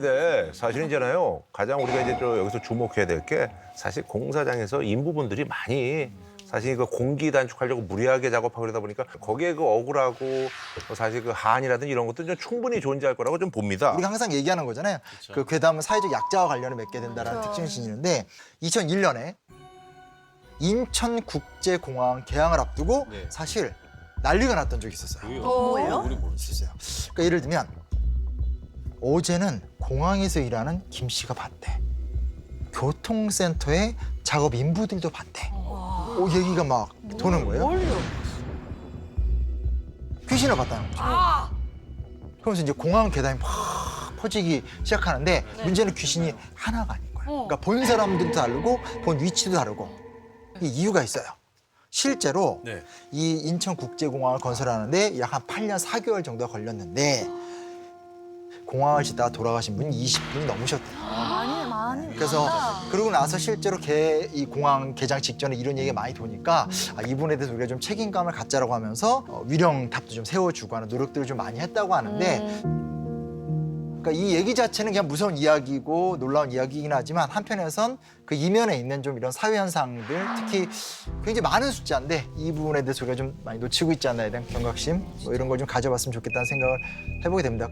근데 사실은 있잖아요. 가장 우리가 이제 좀 여기서 주목해야 될 게 사실 공사장에서 인부분들이 많이 사실 그 공기 단축하려고 무리하게 작업하고 그러다 보니까 거기에 그 억울하고 뭐 사실 그 한이라든지 이런 것도 좀 충분히 존재할 거라고 좀 봅니다. 우리가 항상 얘기하는 거잖아요. 그 괴담은 사회적 약자와 관련을 맺게 된다라는 특징을 지니는데 2001년에 인천국제공항 개항을 앞두고 네. 사실 난리가 났던 적이 있었어요. 뭐예요? 우리 모르지. 있었어요. 그러니까 예를 들면 어제는 공항에서 일하는 김 씨가 봤대. 교통센터에 작업 인부들도 봤대. 오 얘기가 막 도는 거예요. 귀신을 봤다는 거죠. 그러면서 이제 공항 계단이 막 퍼지기 시작하는데 문제는 귀신이 하나가 아닌 거예요. 그러니까 본 사람들도 다르고 본 위치도 다르고 이 이유가 있어요. 실제로 네. 이 인천국제공항을 건설하는데 약 한 8년 4개월 정도 가 걸렸는데 공항을 짓다가 돌아가신 분이 20분이 넘으셨대요. 많이 많이. 그래서 그러고 나서 실제로 개, 이 공항 개장 직전에 이런 얘기가 많이 도니까 아, 이분에 대해서 우리가 좀 책임감을 갖자라고 하면서 어, 위령탑도 좀 세워주고 하는 노력들을 좀 많이 했다고 하는데 그러니까 이 얘기 자체는 그냥 무서운 이야기고 놀라운 이야기이긴 하지만 한편에선 그 이면에 있는 좀 이런 사회 현상들 특히 굉장히 많은 숫자인데 이 부분에 대해서 우리가 좀 많이 놓치고 있지 않나에 대한 경각심 뭐 이런 걸 좀 가져봤으면 좋겠다는 생각을 해보게 됩니다.